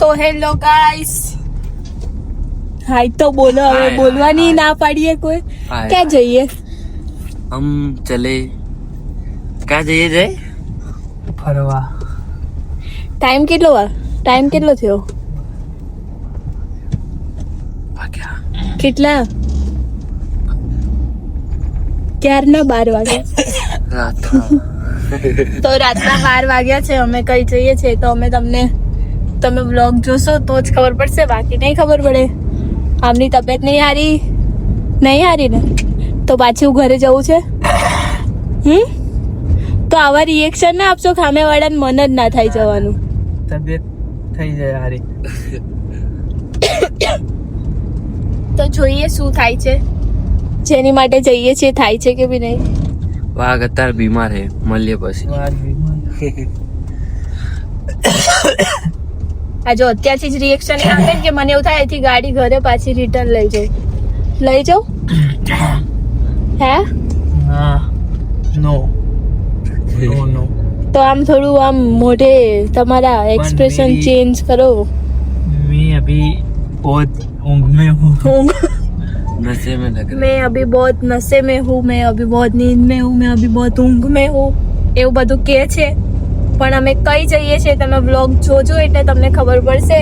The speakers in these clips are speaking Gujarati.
તો હેલો ગાઈસ હાય તો બોલો હવે બોલવાની ના પાડીએ કોઈ? ક્યાં જઈએ? હમ ચલે. ક્યાં જઈએ જય? ફરવા. ટાઈમ કેટલો વા ટાઈમ કેટલો થયો? કેટલા? ક્યારના બાર વાગ્યા તો રાતના બાર વાગ્યા છે અમે કઈ જઈએ છીએ તો અમે તમને તમે બ્લોગ જોશો તો જ ખબર પડશે બાકી નહીં ખબર પડે. આમની તબિયત નહીં હારી? નહીં હારી ને? તો પાછું ઘરે જવું છે? હમ? તો આવા રિએક્શન ના આપશો ખામેવાળાને મન જ ના થાય જવાનું? તબિયત થઈ જાય હારી. તો જોઈએ શું થાય છે. જેની માટે જઈએ છીએ થાય છે કે બી નહીં? વાઘ અત્યારે બીમાર હે મળીએ પછી. વાઘ બીમાર. આ જો અત્યારથી જ રિએક્શન આપે ને કે મને એવું થાય અહીંથી ગાડી ઘરે પાછી રિટર્ન લઈ જાય લઈ જાઉં હે હા નો નો નો તો આમ થોડું આમ મોઢે તમારા એક્સપ્રેશન मेरी- ચેન્જ કરો मैं अभी बहुत ऊंघ में हूँ ઊંઘ नशे में लग रहे मैं अभी बहुत नशे में हूँ मैं अभी बहुत नींद में हूँ मैं अभी बहुत ઊંઘ में हूँ એવું બધું કહે છે પણ અમે કઈ જઈએ છીએ તમે બ્લોગ જોજો એટલે તમને ખબર પડશે.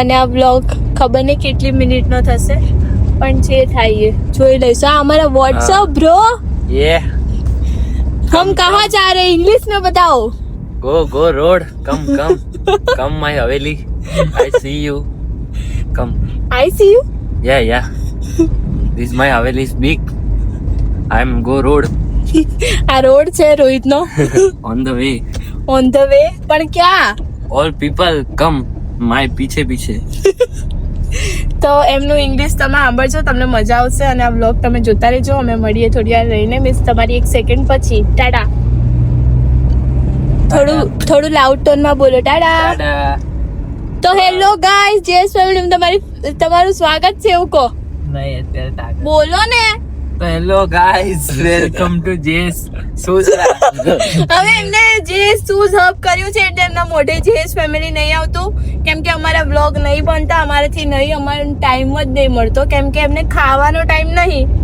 અને આ બ્લોગ ખબર નહીં કેટલી મિનિટનો થશે પણ જે થાય એ. જોઈ લઈશું. આ અમારા વોટ્સઅપ બ્રો યે હમ કહા જા રહે ઇંગ્લિશ મે બતાઓ go go road come come come my haveli I see you come I see you યે યા This my Haveli is I am go road આ રોડ છે રોહિત નો on the way on the way પણ ક્યાં? ઓલ પીપલ કમ માય પીછે પીછે. તો એમનું ઇંગ્લિશ તમે સાંભળજો તમને મજા આવશે અને આ વ્લોગ તમે જોતા રહેજો. અમે મળીએ થોડી વાર રહીને. મીન્સ તમારી એક સેકન્ડ પછી. ટાટા થોડું થોડું લાઉડ ટોનમાં બોલો. ટાટા તો હેલો ગાઈસ જેસ ફેમિલી તમારી તમારું સ્વાગત છે એવું કહો. બોલો ને. તો hello guys welcome to જેસ shoes હવે એમને જે શૂઝ હબ કર્યું છે એટલે એમના મોઢે જેસ ફેમિલી નહીં આવતું કેમ કે અમારા વ્લોગ નહીં બનતા અમારાથી નહીં અમારો ટાઈમ જ નહીં મળતો. કેમ કે એમને ખાવાનો ટાઈમ નહીં.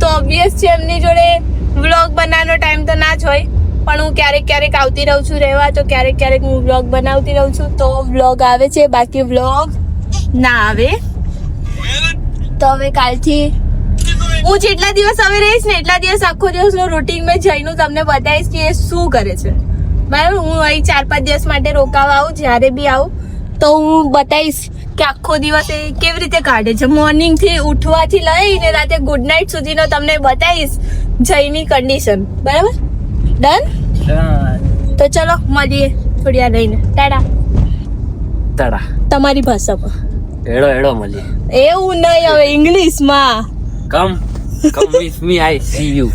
તો ઓબ્વિયસ છે એમની જોડે વ્લોગ બનાવવાનો ટાઈમ તો ના જ હોય. પણ હું ક્યારેક ક્યારેક આવતી રહું છું રહેવા તો ક્યારેક ક્યારેક હું વ્લોગ બનાવતી રહું છું. તો વ્લોગ આવે છે બાકી વ્લોગ ના આવે. તો હવે કાલથી હું જેટલા દિવસ હવે રહીશ ને એટલા દિવસ આખો દિવસનો રૂટીન મેં જઈને તમને બતાવીશ કે એ શું કરે છે. બરાબર? હું અહીં ચાર પાંચ દિવસ માટે રોકાવા આવું જ્યારે બી આવું તો હું બતાવીશ કે આખો દિવસ એ કેવી રીતે કાઢે છે. મોર્નિંગથી ઉઠવાથી લઈને રાતે ગુડ નાઇટ સુધીનો તમને બતાવીશ જઈની કન્ડિશન બરાબર? ડન તો ચલો મળીએ થોડી લઈને તડા તડા તમારી ભાષામાં. એડો એડો મળીએ. એવું નહીં હવે ઇંગ્લિશમાં come come with me I see you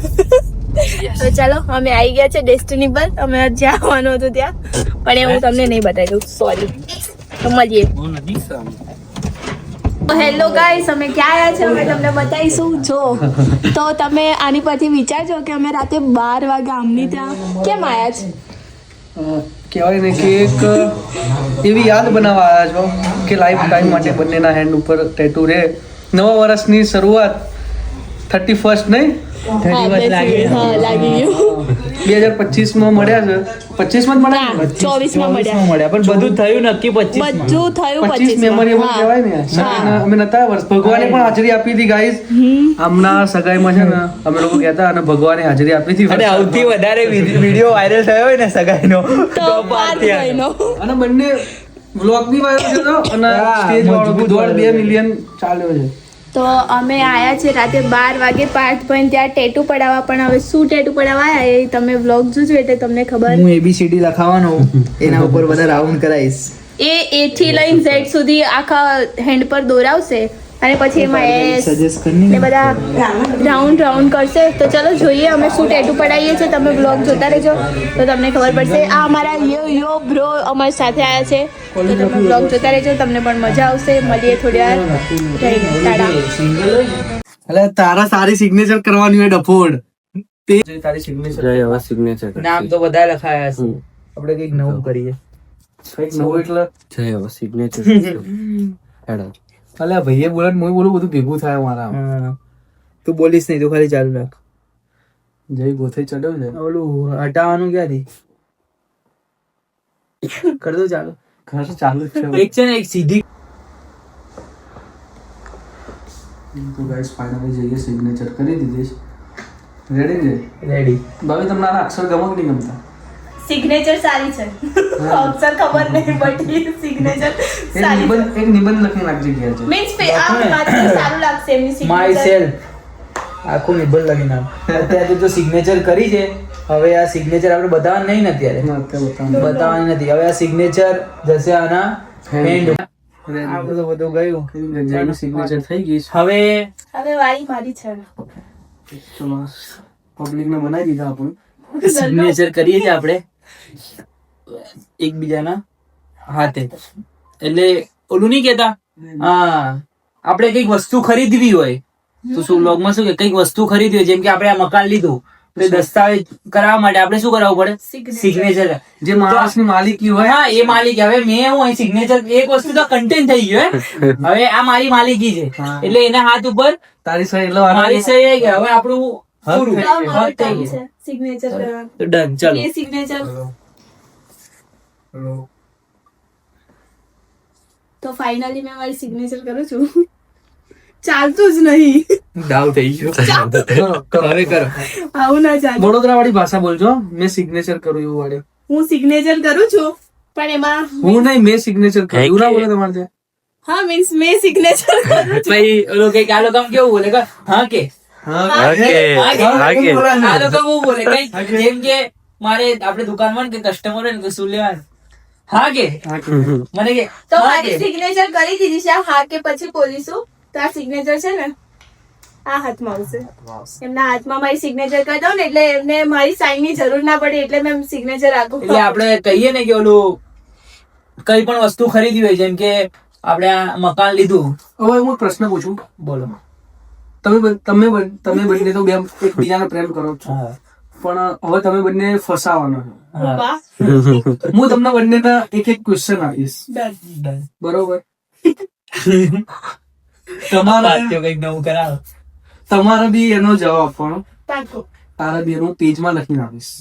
તો ચાલો અમે આવી ગયા છે ડેસ્ટિની પર. અમે જ્યાં આવવાનું હતું ત્યાં. પણ એ હું તમને નહીં બતાવી દઉં. સોરી તો મળીએ. હેલો ગાઈસ અમે ક્યાં આવ્યા છે? અમે તમને બતાવીશું. જો તો તમે આની પરથી વિચારજો કે અમે રાતે બાર વાગે આમની ત્યાં કેમ આવ્યા છે? કહેવાય ને કે એક એવી યાદ બનાવવા આવ્યા છો કે લાઈફ ટાઈમ માટે બંનેના હેન્ડ ઉપર ટેટુ રહે. નવા વર્ષની શરૂઆત થર્ટી ફર્સ્ટ નહીં બે હજાર પચીસમાં મળ્યા છે? પચીસમાં જ મળ્યા ચોવીસમાં મળ્યા. પણ બધું થયું નક્કી પચીસ બધું થયું પચીસ પચીસ મેમોરેબલ કહેવાય ને અમે નતા વર્ષ. ભગવાને પણ હાજરી આપી હતી ગાઈસ આમના સગાઈમાં છે ને અમે લોકો કહેતા અને ભગવાને હાજરી આપી હતી. અને સૌથી વધારે વીડિયો વાયરલ થયો હોય ને સગાઈનો તો મહિનો અને બંને વ્લોગ બી વાયરલ થયો અને સ્ટેજ વાળો બી બે મિલિયન ચાલ્યો છે. તો અમે આયા છે રાતે બાર વાગે પાર્ટ પણ ત્યાં ટેટુ પડાવવા પણ હવે શું ટેટુ પડાવવા? આવ્યા એ તમે વ્લોગ જોજો એટલે તમને ખબર. હું એબીસીડી લખાવાનો એના ઉપર બધા રાઉન્ડ કરાવીશ. એ એ થી લઈને ઝેડ સુધી આખા હેન્ડ પર દોરાવશે. અને પછી એમાં ને બધા રાઉન્ડ રાઉન્ડ કરશે. તો ચલો જોઈએ અમે શું ટેટુ પડાવીએ છીએ. તમે બ્લોગ જોતા રહેજો. તો તમને ખબર પડશે આ અમારા યો યો બ્રો અમારી સાથે આવ્યા છે. તો તમે બ્લોગ જોતા રહેજો. તમને પણ મજા આવશે. મળીએ થોડી વાર. એટલે તારા સારી સિગ્નેચર કરવાની હોય ડફોડ. તારી સિગ્નેચર જય હવે સિગ્નેચર નામ તો બધા લખાયા છે આપણે કંઈક નવું કરીએ. કંઈક નવું એટલે જય સિગ્નેચર હેડો અલ્યા ભાઈએ બોલે ને હું બોલું બધું ભેગું થાય મારા તું બોલીશ નહીં તું ખાલી ચાલુ રાખ. જય ગોથે ચડ્યો છે. ઓલું હટાવવાનું ક્યાંથી કર દો ચાલુ. ઘર ચાલુ છે. એક છે ને એક સીધી. તો ગાઈસ ફાઇનલી જઈએ સિગ્નેચર કરી દીધી છે? રેડી ને રેડી ભાભી તમને આના અક્ષર ગમો કે નહીં ગમતા? સિગ્નેચર સારી છે. અક્ષર ખબર નહીં બટ સિગ્નેચર સારી છે. નિબંધ એક નિબંધ લખી નાખજે ગયા છે. મીન્સ આ વાંચવું સારું લાગશે એમની માય સેલ્ફ આખું નિબંધ લખી નાખ. અત્યારે તો સિગ્નેચર કરી છે હવે આ સિગ્નેચર આપણે બતાવવાનું નહીં ને અત્યારે. બતાવવાની નથી. હવે આ સિગ્નેચર જશે આના. હેન્ડ. આ બધું ગયું. સિગ્નેચર થઈ ગઈ હવે હવે વારી મારી છે. ચલો બનાવી દીધા આપણે. સિગ્નેચર કરીએ છીએ આપણે. એકબીજાના હાથે. એટલે ઓલું નહીં કેતા હા. આપણે કંઈક વસ્તુ ખરીદવી હોય તો શું લોગમાં શું કે કંઈક વસ્તુ ખરીદવી હોય જેમ કે આપણે આ મકાન લીધું દસ્તાવેજ કરાવવા માટે આપણે શું કરાવવું પડે? સિગ્નેચર જે માણસની માલિકી હોય. હા એ માલિક. હવે મેં હું અહીં સિગ્નેચર એક વસ્તુ તો કન્ટેન થઈ ગયું હે. હવે આ મારી માલિકી છે. એટલે એના હાથ ઉપર તારી સહી એટલે મારી સહી ગઈ. હવે આપણું પૂરું. થઈ તો તો ફાઇનલી મેં મારી સિગ્નેચર કરું છું. ચાલતું જ નહીં. ડાઉ થઈ ગયો. કરો. આવું ના ચાલે. વડોદરા વાળી ભાષા બોલજો. મેં સિગ્નેચર કર્યું એવું વાળે. હું સિગ્નેચર કરું છું પણ એમાં હું નહીં મેં સિગ્નેચર કર્યું. ના બોલે તમારે ત્યાં? હા મીન્સ મેં સિગ્નેચર ભાઈ ઓલો કંઈક કાલો કામ કેવું બોલે? કે? હા કે. હા કે. ઓકે આ લોકો બોલે. કંઈક જેમ કે મારે આપણે દુકાનમાં ને કે કસ્ટમર હોય ને કે શું લેવાનું? હા કે મને કે તો મારી સિગ્નેચર કરી દીધી છે. હા કે પછી બોલીશું તો આ સિગ્નેચર છે ને આ હાથમાં આવશે. એમના હાથમાં મારી સિગ્નેચર કરી દઉં ને એટલે એમને મારી સાઈનની જરૂર ના પડે એટલે મેં સિગ્નેચર રાખું એટલે આપણે કહીએ ને કે ઓલું કઈ પણ વસ્તુ ખરીદી હોય જેમ કે આપણે આ મકાન લીધું. હવે હું પ્રશ્ન પૂછું. બોલો. તમે તમે તમે બંને તો બે એકબીજાને પ્રેમ કરો છો. હા. પણ હવે તમે બંને ફસાવાનો છો. હું. તમને બંનેના એક એક ક્વેશ્ચન આપીશ. બરોબર? તમારા કંઈક નવું કરાવો. તમારે બી એનો જવાબ આપવાનો તારા બી એનો પેજમાં લખીને આપીશ.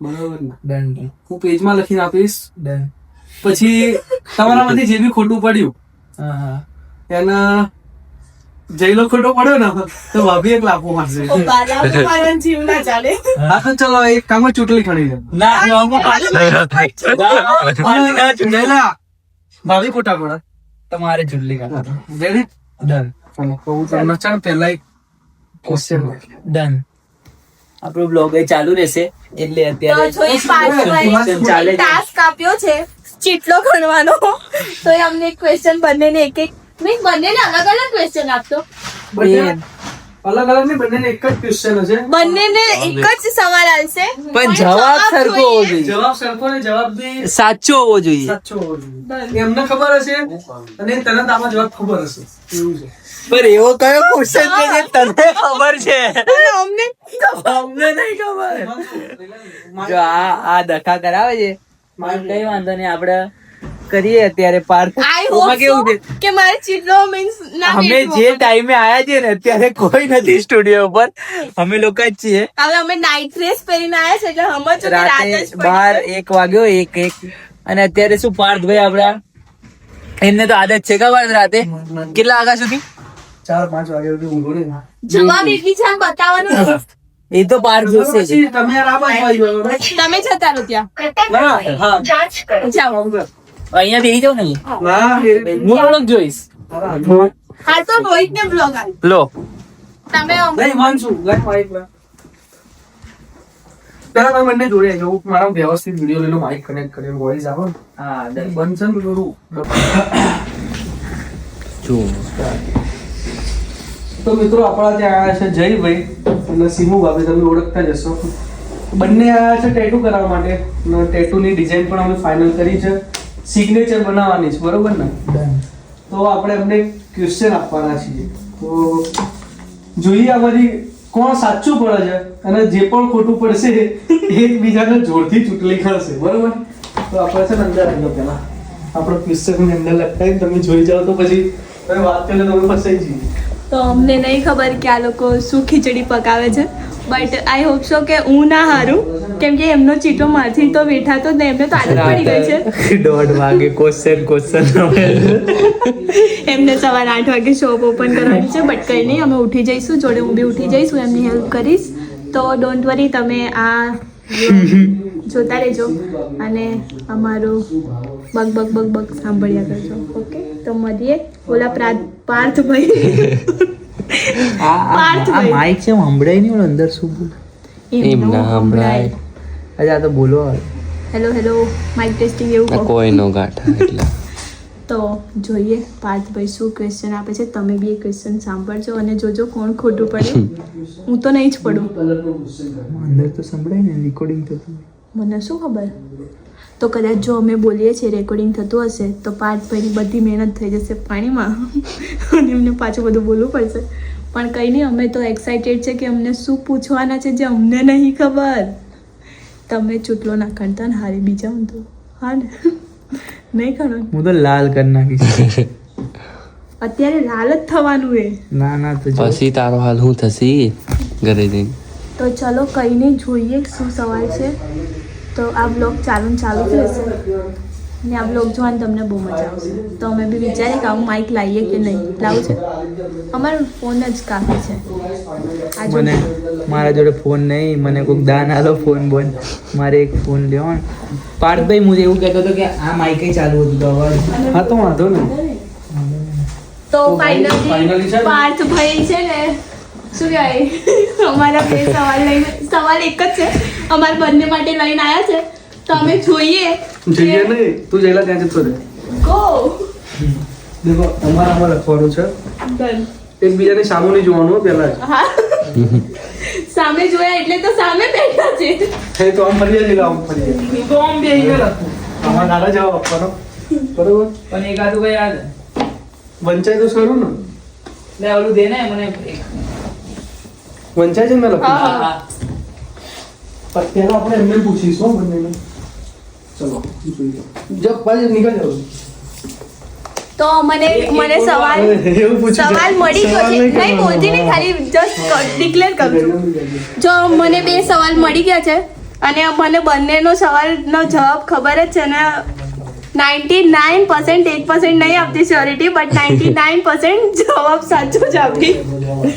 બરોબર ને? ડન હું પેજમાં લખીને આપીશ. પછી તમારામાંથી જે બી ખોટું પડ્યું હા હા. એને જઈલો ખોટો પડ્યો ને તો ભાભી એક લાફો મારશે. હા તો ચલો એક કામ ચૂંટણી ખણી જાય ભાભી ખોટા પડે. તમારે ચૂંટણી કાઢો ડન હું તમને ચાલ પહેલા એક ક્વેશ્ચન ડન આપણો બ્લોગ એ ચાલુ રહેશે એટલે અત્યારે ચાલે ટાસ્ક આપ્યો છે ચીટલો ગણવાનો. તો એ અમને એક ક્વેશ્ચન બંનેને એક એક મીન્સ બંનેને અલગ અલગ ક્વેશ્ચન આપતો બેન, અલગ અલગ નહીં બંનેને એક જ ક્વેશ્ચન હશે. બંનેને એક જ સવાલ આવશે. પણ જવાબ સરખો હોવો જોઈએ. જવાબ સરખો ને જવાબ બી સાચો હોવો જોઈએ. સાચો હોવો જોઈએ. એમને ખબર હશે? અને તને આમાં જવાબ ખબર હશે. એવું છે. પણ એવો કયો ક્વેશ્ચન છે જે તને ખબર છે? અમને અમને નહીં ખબર. જો આ આ ધક્કા કરાવે છે. કઈ વાંધો નહીં આપણે કરીએ અત્યારે પાર્ક ઓમાં કેવું છે? કે મારે ચીડનો મીન્સ અમે જે ટાઈમે આયા છીએ ને અત્યારે કોઈ નથી સ્ટુડિયો પર અમે લોકો જ છીએ. હવે અમે નાઇટ ડ્રેસ પહેરીને આયા છે એટલે સમજો કે રાત જ રાતે પડી બાર છે. એક વાગ્યો એક એક. અને અત્યારે શું પાર્થભાઈ આપડા એમને તો આદત છે ખબર રાતે? કેટલા વાગ્યા સુધી? ચાર પાંચ વાગ્યા સુધી ઊંઘો ને જવાબ એકબીજાને બતાવવાનો નથી. એ તો બાર જોશે તમે? તમે જતા રહો ત્યાં. જાઓ. અહીંયા બેહી જાવ ને ના હું થોડોક જોઈશ. હા. તો રોહિત ને બ્લોગ આપ લો. તમે નહીં માનશું. લાઈક માઈક લા પેલા તમે જોડે મારા વ્યવસ્થિત વીડિયો લઈ લો માઇક કનેક્ટ કરીને વોઇસ આવે હા ને થોડું તો મિત્રો આપણા ત્યાં આવ્યા છે જયભાઈ અને સીમુ ભાભી. તમે ઓળખતા જ હશો. બંને આવ્યા છે ટેટુ કરાવવા માટે. ટેટુ ટેટુની ડિઝાઇન પણ અમે ફાઇનલ કરી છે. સિગ્નેચર બનાવવાની છે બરોબર ને? તો આપણે એમને ક્વેશ્ચન આપવાના છીએ. તો જોઈએ આમાંથી કોણ સાચું પડે છે અને જે પણ ખોટું પડશે એકબીજાને જોરથી ચૂંટણી કરશે બરોબર? તો આપણે છે ને અંદર આવી પહેલાં. આપણો ક્વેશ્ચન અંદર લખાય તમે જોઈ જાઓ તો પછી તમે વાત કરીને તમે ફસાઈ જઈએ. તો અમને નહીં ખબર કે આ લોકો શું ખીચડી પકાવે છે. બટ આઈ હોપ સો કે હું ના હારું. કેમ કે એમનો ચીટો મારથી તો બેઠાતો જ નહીં એમને તો આદત પડી ગઈ છે. દોઢ વાગે ક્વેશ્ચન ક્વેશ્ચન એમને સવારે આઠ વાગે શોપ ઓપન કરવાની છે બટ કંઈ નહીં અમે ઉઠી જઈશું જોડે હું બી ઉઠી જઈશું એમની હેલ્પ કરીશ. તો ડોન્ટ વરી તમે આ જોતા રહેજો અને અમારું બગ બગ બગ બગ સાંભળ્યા કરજો. ઓકે તો મળીએ. ઓલા પ્રા- પાર્થભાઈ પાર્થભાઈ. માઇક છે સંભળાય નહીં અંદર શું બોલ? એમ ના સંભળાય અચ્છા તો બોલો હેલો હેલો માઇક ટેસ્ટિંગ એવું કોઈ નો ગાઠા એટલે. તો જોઈએ પાર્થભાઈ શું ક્વેશ્ચન આપે છે. તમે બી એ ક્વેશ્ચન સાંભળજો અને જોજો કોણ ખોટું પડે. હું તો નહીં જ પડું. અંદર તો સંભળાય ને રેકોર્ડિંગ તો મને શું ખબર? તો કદાચ જો અમે બોલીએ છીએ રેકોર્ડિંગ થતું હશે તો પાર્થભાઈની બધી મહેનત થઈ જશે પાણીમાં. અને એમને પાછું બધું બોલવું પડશે. પણ કંઈ નહીં અમે તો એક્સાઇટેડ છે કે અમને શું પૂછવાના છે જે અમને નહીં ખબર. તમે ચૂંટલો ના કાઢતા ને હારી બીજા હું તો. હા ને? નહીં ખણો હું તો લાલ કરી નાખીશ. અત્યારે લાલ જ થવાનું એ ના ના તો પછી તારો હાલ હું થશે ઘરે જઈને? તો ચલો કંઈ નહીં જોઈએ શું સવાલ છે. તો આ બ્લોગ ચાલુ ને ચાલુ જ રહેશે ને આ બ્લોગ જોવાની તમને બહુ મજા આવશે. તો અમે બી વિચારીએ કે આવું માઇક લાવીએ કે નહીં. લાવું છે? અમારો ફોન જ કાફી છે. આ જો. મને મારા જોડે ફોન નહીં મને કોઈક દાન આલો ફોન બોન. મારે એક ફોન લેવો પાર્થભાઈ હું એવું કહેતો હતો કે આ માઇક ચાલુ હતું તો અવાજ હા તો વાંધો ને તો ફાઇનલી? પાર્થભાઈ છે ને શું કહેવાય અમારા બે સવાલ લઈને સવાલ એક જ છે. અમારા બંને માટે લઈને આવ્યા છે. તો અમે જોઈએ. જોઈએ નહીં. તું જઈલા ત્યાં જતો રહે. ગો દેખો તમારે આમાં લખવાનું છે. એકબીજાને સામું નહીં જોવાનું. હા સામે જોયા એટલે તો સામે બેઠા છે. હે તો આમ ફરી જઈ આમ ફરી તો આમ બે લખું. આમાં નાના જવાબ આપવાનો. બરોબર? પણ એકાદું કઈ યાદ વંચાય તો સારું ને. લે ઓલું દે ને મને એક. વંચાય છે ને લખ્યું હા. હા, હા. પણ પહેલા આપણે એમને પૂછીશું બંનેને ચલો જબ નીકળ જાવ તો મને મને સવાલ એવું પૂછ્યું છે. સવાલ મળી ગયો છે. નહીં બોલતી નહીં ખાલી જસ્ટ ડિક્લેર કરું છું. જો મને બે સવાલ મળી ગયા છે અને મને બંનેનો સવાલનો જવાબ ખબર જ છે ને નાઇન્ટી નાઇન પર્સન્ટ એક પર્સન્ટ નહીં આપતી surety but ninety nine percent જવાબ સાચો જ આપી ઓકે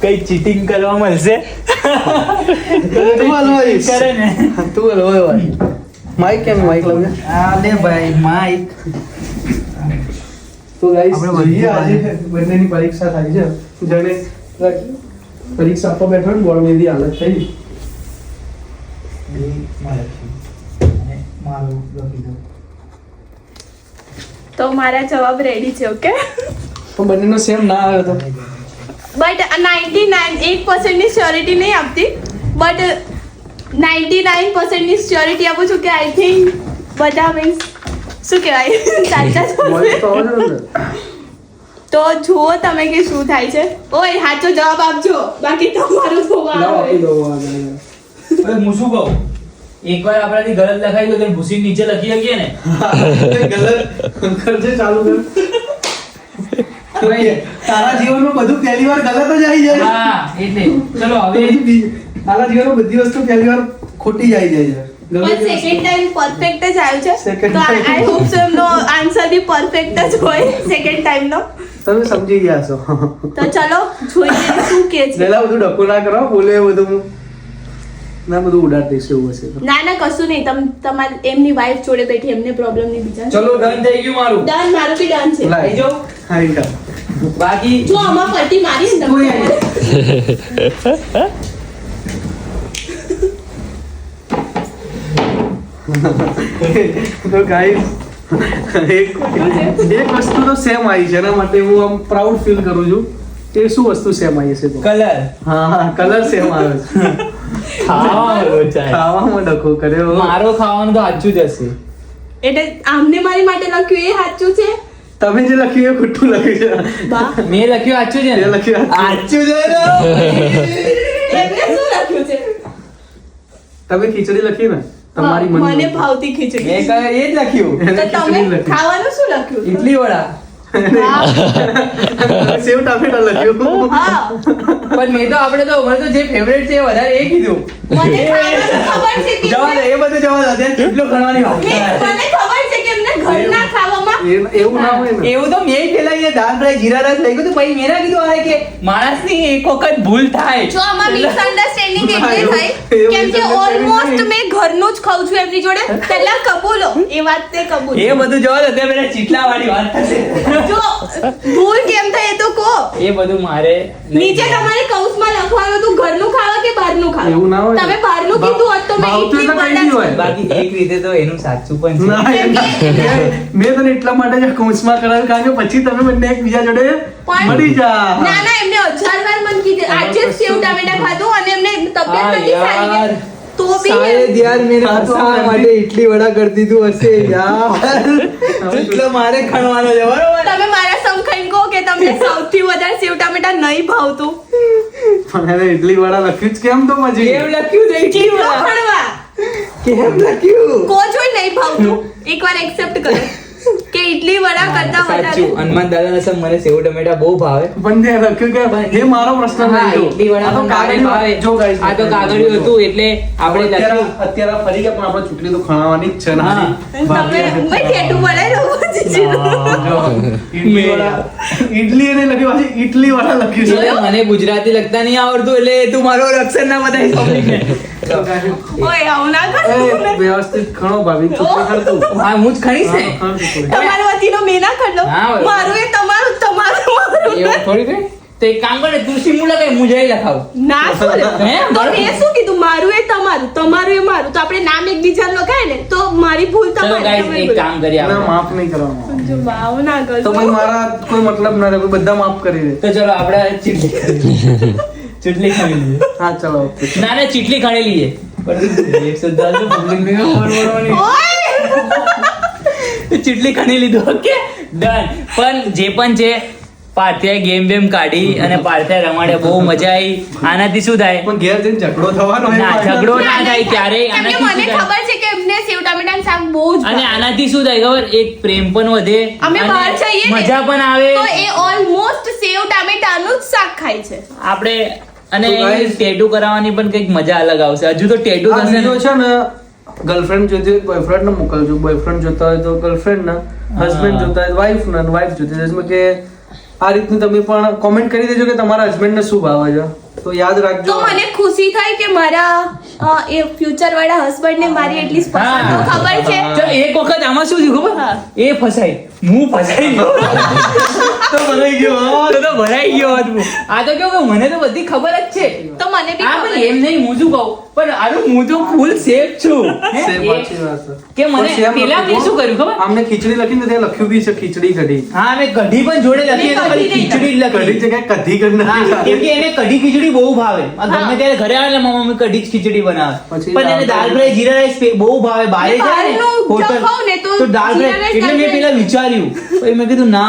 કઈ ચીટિંગ કરવા મળશે? તું હલવાય માઇક કેમ માઇક લાવજે આ લે ભાઈ માઇક તો ગાઈસ જોઈએ આજે બંનેની પરીક્ષા થાય છે. જાણે પરીક્ષા આપવા બેઠો ને બોર્ડ મેદી હાલત થઈ તો મારા જવાબ રેડી છે ઓકે પણ બંનેનો સેમ ના આવ્યો તો. બટ નાઇન્ટી નાઇન એક પર્સન્ટની શ્યોરિટી નહીં આપતી. બટ નાઇન્ટી નાઇન પર્સન્ટની શ્યોરિટી આપું છું કે આઈ થિંક બધા મીન્સ શું કહેવાય? સાચા તો છે તો જુઓ તમે કે શું થાય છે. ઓય સાચો જવાબ આપજો. બાકી તમારું શું વાર લાવ આપી હોય. દઉં આ ગાઈને. અરે હું શું કહું? એકવાર આપણાથી ગલત લખાઈ તો તેને ભૂસી નીચે લખી શકીએ ને? ગલત છે ચાલુ કર. તારા જીવનમાં બધું પહેલી વાર ગલત જ આવી જાય. હા એટલે. ચલો હવે તારા જીવનમાં બધી વસ્તુ પહેલી વાર ખોટી જ આવી જાય છે. પણ સેકન્ડ ટાઈમ પરફેક્ટ જ આવ્યું છે. તો આઈ હોપ સો એમનો આન્સર બી પરફેક્ટ જ હોય સેકન્ડ ટાઈમ નો. તમે સમજી ગયા છો. તો ચલો જોઈએ શું કે છે. પહેલા બધું ડકો ના કરો બોલે બધું ના બધું ઉડાડ દઈશ એવું હશે ના ના કશું નહીં. તમ તમાર એમની વાઈફ જોડે બેઠી એમને પ્રોબ્લેમ નહીં બીજા ચલો ડન થઈ ગયું મારું. ડન મારું બી ડન છે. લઈ જો. આવી જા. બાકી જો આમાં પટ્ટી મારી ને તમે તો ગાઈસ એક એક વસ્તુ તો સેમ આવી છે. એના માટે હું આમ પ્રાઉડ ફીલ કરું છું. કે શું વસ્તુ સેમ આવી છે કલર હા હા કલર સેમ આવે છે. ખાવામાં ડખો કર્યો મારો ખાવાનું તો સાચું જ હશે. એટલે આમને મારી માટે લખ્યું એ સાચું છે? તમે જે લખ્યું એ ખોટું લખ્યું છે. મેં લખ્યું સાચું છે ને? લખ્યું સાચું. છે ને? એમને શું લખ્યું છે? તમે ખીચડી લખી ને? તમારી મને ભાવતી ખીચડી. મેં એ જ લખ્યું. તમે ખાવાનું શું લખ્યું? ઇડલી વડા. સેવ ટામેટા લખ્યું. પણ મેં તો આપણે તો મને તો જે ફેવરેટ છે એ વધારે એ કીધું. મને ખબર છે કે જવા દે એ બધું જવા દે. અત્યારે ગણવાની વાત મને ખબર છે કે એમને ઘરના ખાવામાં એ- એવું ના હોય ને. એવું તો મેં પેલા અહીંયા દાળ ફ્રાય જીરા રાઈસ લઈ ગયું પછી મેં ના કીધું અરે કે માણસની એક વખત ભૂલ થાય. જો આમાં મિસઅન્ડરસ્ટેન્ડિંગ એટલે થાય કેમ કે ઓલમોસ્ટ મેં ઘરનું જ ખાઉં છું એમની જોડે. પહેલા કબૂલો. એ વાત તે કબૂલ. એ બધું જવા દે પેલા ચીટલા વાળી વાત થશે. જો ભૂલ કેમ થાય એ તો કો એ બધું મારે નીચે તમારે કૌંસમાં લખવાનું તું ઘરનું ખાવા કે બહારનું ખાવ એવું ના હોય તમે બહારનું કીધું હોત તો મેં ઇડલી હોય. બાકી એક રીતે તો એનું સાચું પણ છે. મેં- મેં તને એટલા માટે જ કૌંસમાં કરાવ્યું કારણ કે પછી તમે બંને એકબીજા જોડે મળી જા. ના ના એમને હજાર વાર મન કીધું. આજે જ સેવ ટામેટા ખાધું અને એમને તબિયત નથી સારી ગઈ. તો બી શાયદ યાર મેરે હા, માટે ઇડલી વડા કરી દીધું હશે યાર. એટલે મારે ખણવાનો છે બરોબર? તમે મારા કે તમને સૌથી વધારે સેવ ટામેટા નહીં ભાવતું? પણ એને ઇડલી વાળા લખ્યું જ કેમ તો મજી? કેમ લખ્યું છે ઇડલી વડા? કેમ લખ્યું? કોચ હોય નહીં ભાવતું. એકવાર એક્સેપ્ટ કરો. કે ઇડલી વડા કરતા વધારે. સાચું હનુમાન દાદાના સમ મને સેવ ટમેટા બહુ ભાવે. પણ તે લખ્યું કે એ મારો પ્રશ્ન હા, ઇડલી વડા તો કાગળ ભાવે. જો ગાઈસ આ તો કાગળિયું હતું એટલે આપણે અત્યારે લખ્યું. અત્યારે ફરી ગયા પણ આપણે ચૂંટણી તો ખણાવવાની જ છે ના તમે મેં ટેટુ બનાવી રહ્યું છે ઇડલી એને લખ્યું પાછી ઇડલી વાળા લખ્યું છે. મને ગુજરાતી લખતા નહીં આવડતું એટલે તું મારો રક્ષણ ના બતાવી. ઓય આવું ના વ્યવસ્થિત ખણો ભાભી ચૂંટણી ખણતું. હા હું જ ખણીશ ને. તમારો વતીનો મેં ના કરલો મારું એ તમારું તમારું મારું એવું થોડી દે તો એક કામ કરે તુલસી મુલા કઈ મુજાઈ લખાવ? ના શું હે? તો મે શું કીધું? મારું એ તમારું તમારું એ મારું. તો આપણે નામ એકબીજાનું લખાય ને તો મારી ભૂલ ચલો તમારી ગાઈસ એક. કામ કરીએ ના આપણે. માફ નહીં કરવાનું. જો ભાવ ના તો ભાઈ મારા કોઈ મતલબ ના રહે બધા માફ કરી દે. તો ચલો આપણે ચીટલી. ચીટલી ખાઈ લઈએ. હા ચલો ઓકે. ના ના ચીટલી ખાઈ લઈએ. પણ એક શબ્દ આવશે, public ને ખબર પડવાની. ચીટલી ખણી લીધું. ઓકે? ડન પણ જે પણ છે પાર્થિયાએ ગેમ બેમ કાઢી અને પાર્થિયા રમાડે બહુ મજા આવી આનાથી શું થાય? પણ ઘેર જઈને ઝઘડો થવાનો ના, ઝઘડો ના થાય ત્યારે આનાથી મને ખબર છે કે એમને સેવ ટામેટાનું શાક બહુ જ અને આનાથી શું થાય ખબર? એક પ્રેમ પણ વધે અમે બહાર જઈએ મજા પણ આવે. તો એ ઓલમોસ્ટ સેવ ટામેટાનું જ શાક ખાય છે. આપણે અને ટેટુ કરાવવાની પણ કંઈક મજા અલગ આવશે. હજુ તો ટેટુ થશે છે ને ગર્લફ્રેન્ડ જોતી હોય બોયફ્રેન્ડ ને મોકલજો. બોયફ્રેન્ડ જોતા હોય તો ગર્લફ્રેન્ડ ને હસબન્ડ જોતા હોય વાઈફ ને વાઈફ જોતી હોય કે આ રીતનું તમે પણ કોમેન્ટ કરી દેજો કે તમારા હસબન્ડ ને શું ભાવે છે. તો યાદ રાખજો. તો મને ખુશી થઈ કે મારા એ ફ્યુચર વાળા હસબન્ડ ને મારી એટલી પસંદ. ખબર છે? ચલ એક વખત આમાં શું થયું ખબર? એ ફસાઈ. હું ફસાઈ ગયો. તો ભરાઈ ગયો. તો તો ભરાઈ ગયો આ તો કેવું કે મને તો બધી ખબર જ છે. તો મને બી ખબર એમ નહીં હું શું કહું? પણ આનું હું તો ફૂલ સેફ છું. કે મને પેલા મેં શું કર્યું ખબર? આમને ખીચડી લખીને ત્યાં લખ્યું બી છે ખીચડી કઢી હા મેં કઢી પણ જોડે લખી કઢી ખીચડી લખી. કઢી લખી જગ્યાએ કઢી કરી હા, કેમ કે એને કઢી ખીચડી બહુ ભાવે. ગમે ત્યારે ઘરે આવે એટલે મમ્મી કઢી જ ખીચડી બનાવે. પણ એને દાળ ફ્રાય જીરા રાઈસ બહુ ભાવે. બારે જાય ને જો ને તો દાળ ફ્રાય એટલે મેં પેલા વિચાર્યું. પછી મેં કીધું ના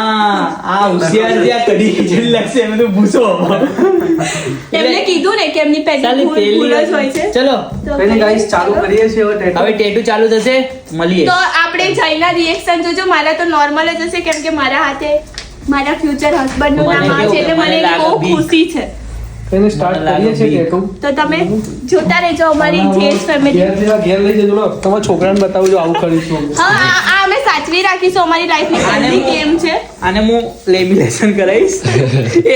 આ હોશિયાર આ કઢી ખીચડી લાગશે. એમ તો ભૂસો. એમને કીધું ને કે એમની પહેલી ભૂલ જ હોય છે. ચલો. તો ગાઈસ ચાલુ કરીએ છીએ હવે ટેટુ ચાલુ થશે. મળીએ. તો આપણે જઈના રિએક્શન જોજો. મારા તો નોર્મલ જ હશે કેમ કે મારા હાથે મારા ફ્યુચર હસબન્ડનું મને નામ છે એટલે મને બહુ ખુશી છે. એને સ્ટાર્ટ કરીએ છીએ બી. તો તમે જોતા રહેજો અમારી જેસ ફેમિલી ઘેર જેવા ઘેર લઈ જજો લો તમારા છોકરાને બતાવજો આવું કરીશું હા આ આ અમે સાચવી રાખીશું અમારી લાઈફની આને ગેમ છે. આને હું લેમિનેશન કરાવીશ.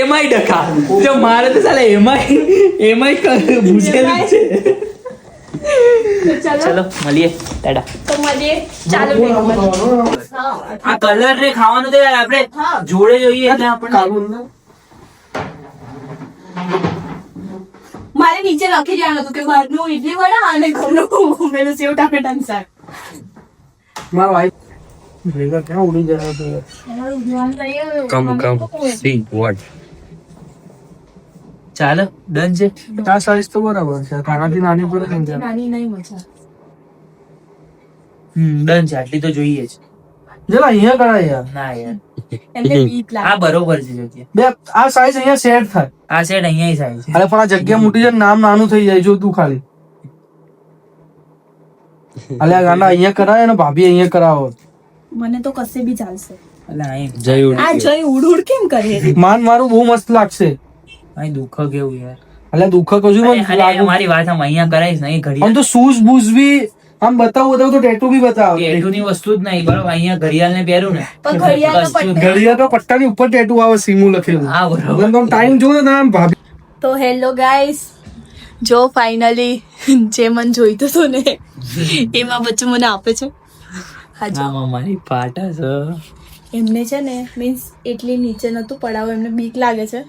એમાંય ડખા. જો મારે તો સાલે એમાંય એમાંય ભૂસેલું જ છે. ચલો. મળીએ. ટાટા. તો મળીએ. ચાલો. આ કલર ને ખાવાનું તો યાર આપણે જોડે જોઈએ એટલે આપણને મારે નીચે લખી જવાનું હતું કે બહારનું ઇડલી વડા અને ઘરનું ઉમેરું સેવ ટામેટાનું શાક છે? ચાલો ડન છે આ સાઈઝ તો બરાબર છે આનાથી નાની પર હમ, ડન છે આટલી તો જોઈએ જ જરા અહીંયા કરાય યાર. ના યાર. એમને બીક આ બરોબર છે જોજે બે આ સાઈઝ અહીંયા સેટ થાય. આ સેટ અહીંયા સાઈઝ છે. અરે પણ આ જગ્યા મોટી છે નામ નાનું થઈ જાય જો તું ખાલી. અલે આ ગાંડા અહીંયા કરાય ને ભાભી અહીંયા કરાવો. મને તો કસે બી ચાલશે. એટલે અહીં જય આ જઈ ઉડ ઉડ કેમ કરે? માન મારું બહુ મસ્ત લાગશે. અહીં દુઃખ કેવું યાર. અલે દુઃખ કશું લાગુ. મારી વાત આમ અહીંયા કરાઈશ નહીં આમ તો શૂઝ બૂઝ બી આમ બતાવું બતાવું તો ટેટુ બી બતાવો. ટેટુ ની વસ્તુ જ નહીં બરોબર? અહીંયા ઘડિયાળ ને. પહેરું ને પણ પટ્ટો. ઘડિયાળ તો પટ્ટાની ઉપર ટેટુ આવે સીમુ લખેલું. હા બરોબર. તમે તો ટાઈમ જો ને આમ ભાભી. તો હેલો ગાઈસ જો ફાઇનલી જે મને જોઈતું હતું ને એમાં બચ્ચું મને આપે છે. હાજી આમાં મારી પાટા છે એમને છે ને મીન્સ એટલી નીચે નતું પડાવું એમને બીક લાગે છે.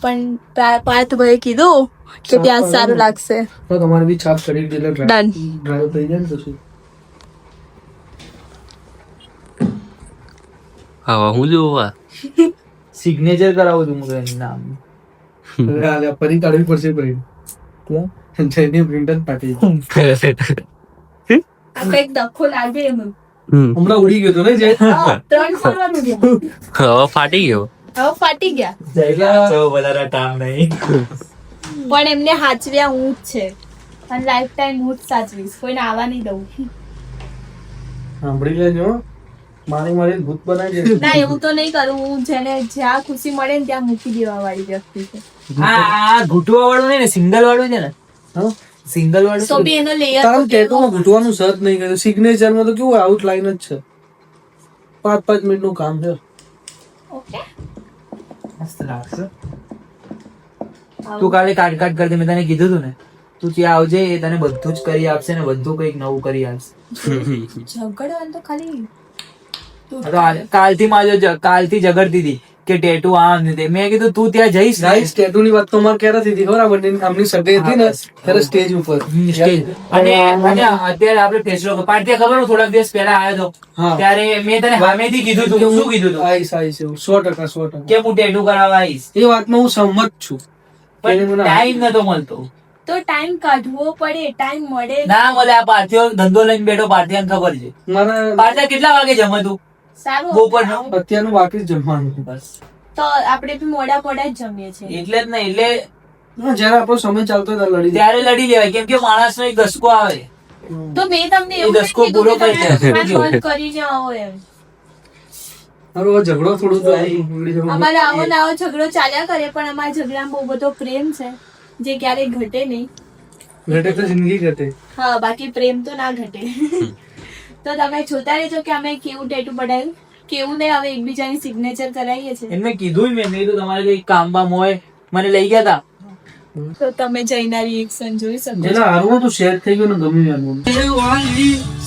પણ પા- પાર્થભાઈએ કીધું કે ત્યાં સારું લાગશે. તો તમારે બી છાપ કરી દે એટલે Done. ડ્રાઈવ થઈ જાય ને પછી. હા હું જોવા સિગ્નેચર કરાવું છું હું એનું નામ. ફરી કાઢવી પડશે પ્રિન્ટ જઈને પ્રિન્ટ જ પાટી કંઈક લાગે એમ. હમણાં ઉડી ગયો તો ને જે? ત્રણ ફરવાનું ગયા હવે ફાટી ગયો. હવે ફાટી ગયા. તો વધારે કામ નહીં. પણ એમને હાચવ્યા હું જ છે. અને લાઈફ ટાઈમ હું જ સાચવીશ. કોઈને આવવા નહીં દઉં. સાંભળી લેજો. મારી મારી ભૂત બનાવી દે ના એવું તો નહીં કરું. હું જેને જ્યાં ખુશી મળે ને ત્યાં મૂકી દેવા વાળી વ્યક્તિ છે. આ ઘૂંટવા વાળું નહીં ને સિંગલ વાળું છે ને? હા? સિંગલ વાળું તો બી એનો લેયર તારા ટેટુમાં ઘૂંટવાનું સર્ચ નહીં કર્યું. સિગ્નેચરમાં તો કેવું આઉટલાઈન જ છે. પાંચ પાંચ મિનિટનું કામ છે. ઓકે મસ્ત લાગશે. તું કાલે કાટ કાટ કરતી મેં તને કીધું તું ને. તું ત્યાં આવજે એ તને બધું જ કરી આપશે ને બધું કંઈક નવું કરી આપશે. ઝઘડવાનું તો ખાલી કાલથી માજો કાલથી ઝઘડતી હતી. કે ટેટુ આ ને તે. મેં કીધું તું ત્યાં જઈશ ગાઈસ ટેટુ ની વાત તો મારે ક્યારે થઈ હતી. ખબર આ બંને આમની સગાઈ હતી ને ત્યારે સ્ટેજ ઉપર. અને અને અત્યારે આપણે ફેસલો પાર્ટી ખબર થોડાક દિવસ પહેલા આવ્યો હતો ત્યારે મેં તને હામેથી કીધું તું. શું કીધું તું? આઈસ આઈસ સો ટકા સો ટકા. કે હું ટેટુ કરાવવા આવીશ? એ વાતમાં હું સંમત છું. પણ ટાઈમ નતો મળતો. તો ટાઈમ કાઢવો પડે ટાઈમ મળે ના મળે આ પાર્થિવ ધંધો લઈને બેઠો પાર્થિવ ખબર છે. મારા પાર્થિયા કેટલા વાગે જમે બપોરનું? અત્યારનું બાકી જમવાનું બસ. તો આપણે બી મોડા મોડા જ જમીએ છીએ. એટલે જ ને એટલે જયારે આપણો સમય ચાલતો હોય ત્યારે લડી ત્યારે લડી લેવાય કેમ કે માણસ નો એક દસકો આવે. તો મેં તમને એવું નહીં દસકો પૂરો કરી કરીને આવો એમ. મારો ઝઘડો થોડું તો અમારે આવો ને આવો ઝઘડો ચાલ્યા કરે પણ અમારા ઝઘડામાં બહુ બધો પ્રેમ છે જે ક્યારેય ઘટે નહીં. ઘટે તો જિંદગી ઘટે. હા બાકી પ્રેમ તો ના ઘટે. તો તમે જોતા રહેજો કે અમે કેવું ટેટુ પડાયું કેવું નહીં હવે એકબીજાની સિગ્નેચર કરાવીએ છીએ. એમને મેં કીધું મેં નહીં તો તમારે કઈ કામ બામ હોય મને લઈ ગયા તા. તો તમે જઈને રિએક્શન જોઈ શકો છો. જેના તો શેર થઈ ગયો ને ગમે એનું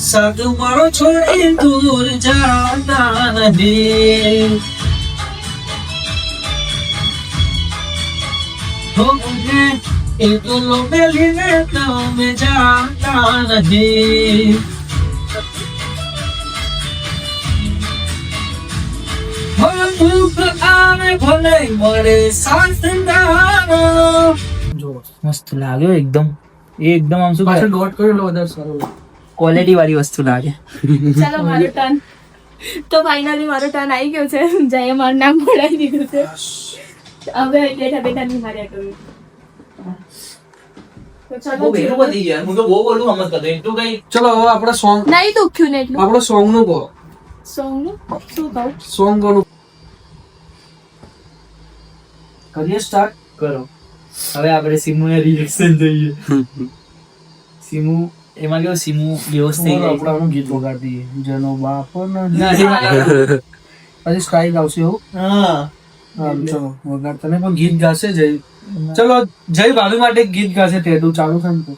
સાગ મારો છોડી દૂર જાતા નથી. હો મુજે એ તો લો મેલીને તમે જાતા નથી. ભલે મળે મસ્ત લાગ્યો એકદમ. એ એકદમ આમ શું પાછળ ડોટ કર્યો એટલે વધારે સારો ક્વોલિટી વાળી વસ્તુ લાગે. ચાલો મારો ટર્ન તો ફાઇનલી મારો ટર્ન આવી ગયો છે. જય મારું નામ બોલાવી દીધું છે. હવે બેઠા બેઠા નહીં માર્યા કર્યું ચલો હવે આપણે સોંગ નહીં દુખ્યું ને આપણો સોંગનું કહો. સોંગનું? શું કહું? સોંગનું કરીએ સ્ટાર્ટ કરો. હવે આપણે સિમુ ને રિએક્શન જોઈએ. સિમુ એમાં કેવું? સિમુ બેહોશ થઈ આપણે ગઈ ગીત વગાડી દઈએ. જેનો બાપ પછી સ્ટાઇલ આવશે એવું? હા. હા, ચલો વગાડતા નહીં પણ ગીત ગાશે જય. ચલો જય ભાભી માટે ગીત ગાશે ટેટુ ચાલુ થાય ને તો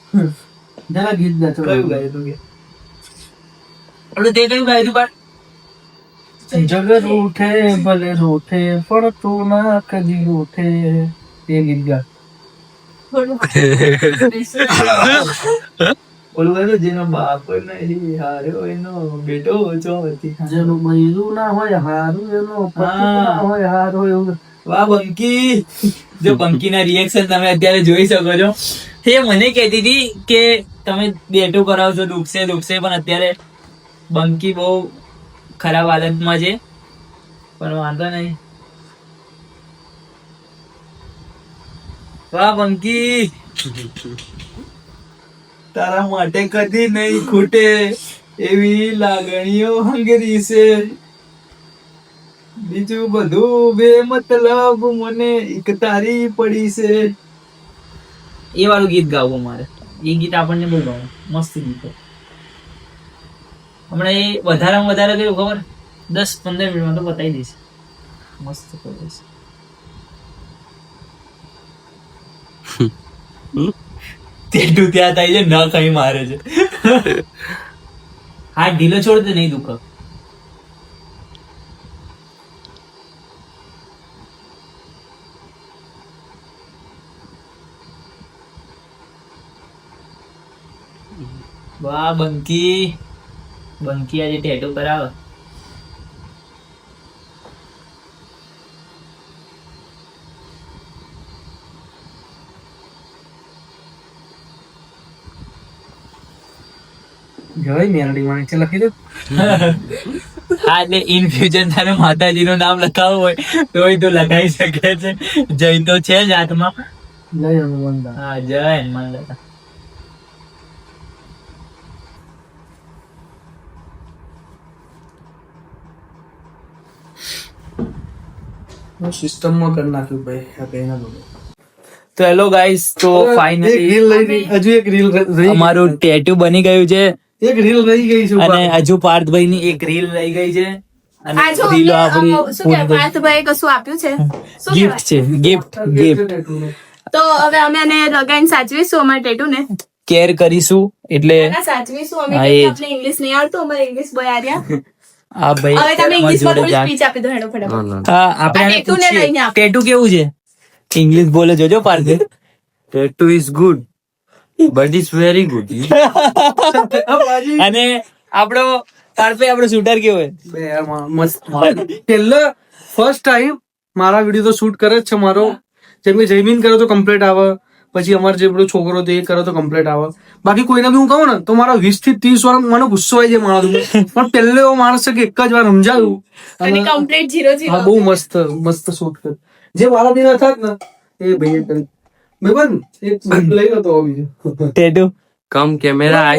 જરા ગીત ગાય કયું ગાયું તું કે? તે કયું ગાયું તું જગત રૂઠે ભલે રૂઠે પણ તું ના કદી રૂઠે એ ગીત ગા ઓલું ગાયું જેનો બાપ નહીં હાર્યો એનો બેટો ઓછો હતી જેનું બૈરું ના હોય હારું એનો ના હોય હારો એવું. વાહ બંકી જો બંકીના રિએક્શન તમે અત્યારે જોઈ શકો છો. એ મને કહેતી હતી કે તમે બેટો કરાવશો દુખશે દુખશે પણ અત્યારે બંકી બહુ ખરાબ હાલતમાં છે. પણ વાંધો નહીં. વાહ બંકી તારા માટે કદી નહીં ખૂટે એવી લાગણીઓ હંગરી છે. બીજું બધું બે મતલબ મને એક તારી પડી છે. એ વાળું ગીત ગાવું મારે એ ગીત આપણને બહુ ગમે મસ્ત ગીત. હમણાં એ વધારેમાં વધારે કર્યું ખબર? દસ પંદર મિનિટમાં તો બતાવી દઈશ. મસ્ત કરે છે. તેટલું ત્યાં થાય છે ન કઈ મારે છે. હા ઢીલો છોડતો નહીં દુખો. વાહ બંકી. બંકી આજે ટેટુ માં નીચે લખી દો. હા એટલે ઇન ફ્યુચર તારે માતાજીનું નામ લખાવું હોય તોય તો લખાઈ શકે છે. જય તો છે જ હાથમાં. જય હનુમાન હા જય હનુમાન દાદા સિસ્ટમમાં કરી નાખ્યું ભાઈ આ કઈના લોકો. તો હેલો ગાઈસ તો ફાઇનલી હજુ એક રીલ રહી અમારું ટેટુ બની ગયું છે. એક રીલ રહી ગઈ છે અને હજુ પાર્થભાઈ ની એક રીલ રહી ગઈ છે. અને આ જો રીલો અમને, આપણી અ, શું કહેવાય, પાર્થભાઈએ કશું આપ્યું છે? ગિફ્ટ છે ગિફ્ટ ગિફ્ટ તો હવે અમે લગાઈને સાચવીશું અમારા ટેટુ ને? કેર કરીશું એટલે સાચવીશું. ઇંગ્લિશ નહીં આવડતું અમારે ઇંગ્લિશ બોય આર્યા આ ભાઈ હવે તમે ઇંગ્લિશમાં થોડી સ્પીચ આપી દો હેડો ફટાફટ. હા આપણે ટેટુ ને લઈને આપ. ટેટુ કેવું છે? ઇંગ્લિશ બોલે જોજો પાર્થે. Tattoo is good but is very good અને આપણો પાર્થભાઈ આપણો શૂટર કેવો છે? બે મસ્ત પહેલા ફર્સ્ટ ટાઈમ મારા વિડિયો તો શૂટ કરે જ છે મારો. જેમ કે જયમીન કરો તો કમ્પ્લીટ આવે. પછી અમારો જે પેલો છોકરો તે કરો તો કમ્પ્લેટ આવે બાકી કોઈને બી હું કહું ને તો મારા વીસથી ત્રીસ વાર મને ગુસ્સો આવી જાય માણસ પણ પહેલો એવો માણસ કે એક જ વાર સમજાયું. અને અને જીરો જીરો હા બહુ મસ્ત મસ્ત શૂટ કર જે મારા બી હતા ને એ ભાઈએ કરી. મેં પણ એક શૂટ લઈ લો તો બીજું ટેટુ કમ કેમેરા. એ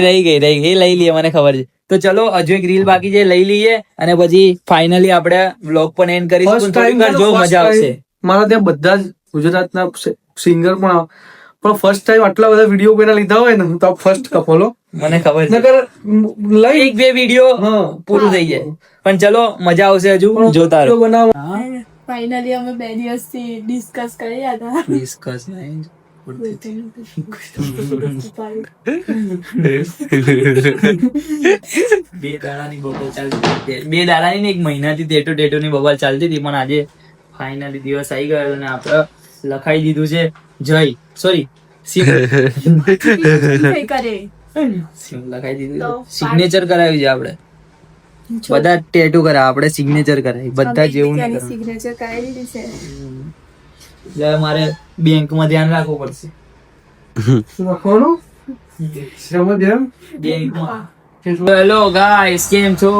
રહી ગઈ રહી ગઈ. એ લઈ લઈએ મને ખબર છે. તો ચલો હજુ એક રીલ બાકી છે લઈ લઈએ અને પછી ફાઇનલી આપણે વ્લોગ પણ એન્ડ કરીશું જો મજા આવશે. મારા ત્યાં બધા જ ગુજરાતના સિંગર પણ આવે. પણ ફર્સ્ટ ટાઈમ આટલા બધા વીડિયો કોઈના લીધા હોય ને તો ફર્સ્ટ કપોલો મને ખબર છે. નકર લઈ. એક બે વીડિયો હા. પૂરું થઈ જાય. પણ ચલો મજા આવશે હજુ જોતા રહો. ફાઇનલી અમે બે દિવસથી ડિસ્કસ કર્યા હતા. ડિસ્કસ બે દાડાની બબલ ચાલતી હતી. બે દાડાની ને એક મહિનાથી ટેટુ ટેટુ ની બબલ ચાલતી હતી પણ આજે ફાઇનલી દિવસ આવી ગયો અને આપણે લખાઈ દીધું છે જય. સોરી લખાઈ દીધું સિગ્નેચર કરાવ્યું છે આપણે. બધા ટેટુ કરાવે આપણે સિગ્નેચર કરાવી. બધા જેવું. સિગ્નેચર કરાવી. દીધી છે. હવે મારે બેંકમાં ધ્યાન રાખવું પડશે. હેલો ગાઈસ કેમ છો?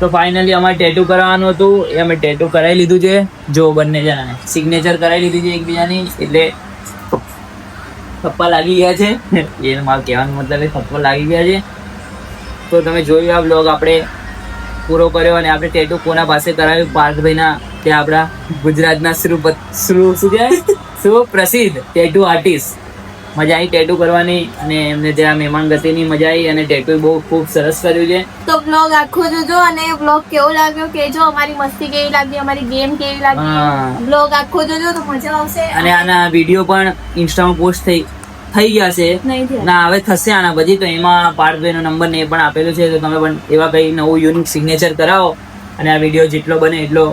તો ફાઇનલી અમારે ટેટુ કરાવવાનું હતું. એ અમે ટેટુ કરાવી લીધું છે. જો બંને જણાને સિગ્નેચર કરાવી લીધી છે એકબીજાની. એટલે થપ્પા લાગી ગયા છે. એ મારો કહેવાનો મતલબ થપ્પા લાગી ગયા છે. તો તમે જોયું આ બ્લોગ આપણે પૂરો કર્યો અને આપણે ટેટુ કોના પાસે કરાવ્યું? પાર્થભાઈના ત્યાં આપણા ગુજરાતના શ્રુ શું કહેવાય? સુપ્રસિદ્ધ ટેટુ આર્ટિસ્ટ મજા આવી ટેટુ કરવાની અને એમને ત્યાં મહેમાન ગતિની મજા આવી અને ટેટુ બહુ ખૂબ સરસ કર્યું છે. તો બ્લોગ આખો જોજો અને બ્લોગ કેવો લાગ્યો કેજો અમારી મસ્તી કેવી લાગી અમારી ગેમ કેવી લાગી. બ્લોગ આખો જોજો તો મજા આવશે. અને આના વીડિયો પણ ઇન્સ્ટામાં પોસ્ટ થઈ થઈ ગયા છે. ના હવે થશે આના પછી તો એમાં પાર્થભાઈનો નંબર ને એ પણ આપેલો છે. તો તમે પણ એવા કંઈ નવું યુનિક સિગ્નેચર કરાવો અને આ વીડિયો જેટલો બને એટલો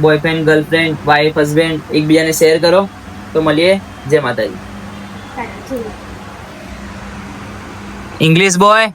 બોયફ્રેન્ડ ગર્લફ્રેન્ડ વાઈફ હસબન્ડ એકબીજાને શેર કરો. તો મળીએ. જય માતાજી. English boy